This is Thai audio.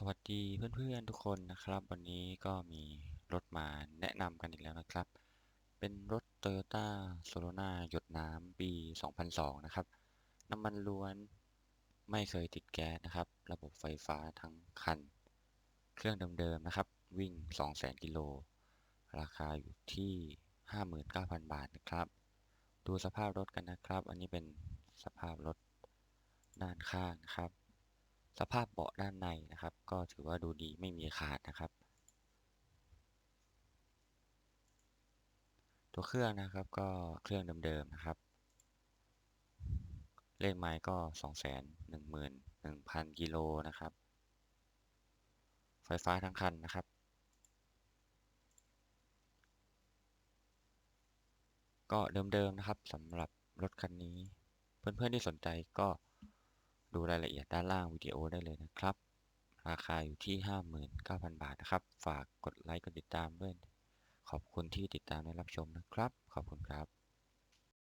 สวัสดีเพื่อนๆทุกคนนะครับ วันนี้ก็มีรถมาแนะนำกันอีกแล้วนะครับ เป็นรถ Toyota s o l o n a หยดน้ำปี 2002 นะครับ น้ำมันล้วนไม่เคยติดแก๊สนะครับ ระบบไฟฟ้าทั้งคัน เครื่องเดิมๆนะครับ วิ่ง 200,000 กิโล ราคาอยู่ที่ 59,000 บาทนะครับ ดูสภาพรถกันนะครับ อันนี้เป็นสภาพรถด้านข้างนะครับ สภาพเบาะด้านในนะครับ ก็ถือว่าดูดีไม่มีขาดนะครับ ตัวเครื่องนะครับก็เครื่องเดิมๆนะครับ เลขไม้ก็สองแสนหนึ่งหมื่นหนึ่งพันกิโลนะครับ ไฟฟ้าทั้งคันนะครับก็เดิมๆนะครับสำหรับรถคันนี้ เพื่อนๆที่สนใจก็ ดูรายละเอียดด้านล่างวิดีโอได้เลยนะครับ ราคาอยู่ที่ 59,000 บาทนะครับ ฝากกดไลค์กดติดตามด้วย ขอบคุณที่ติดตามและรับชมนะครับ ขอบคุณครับ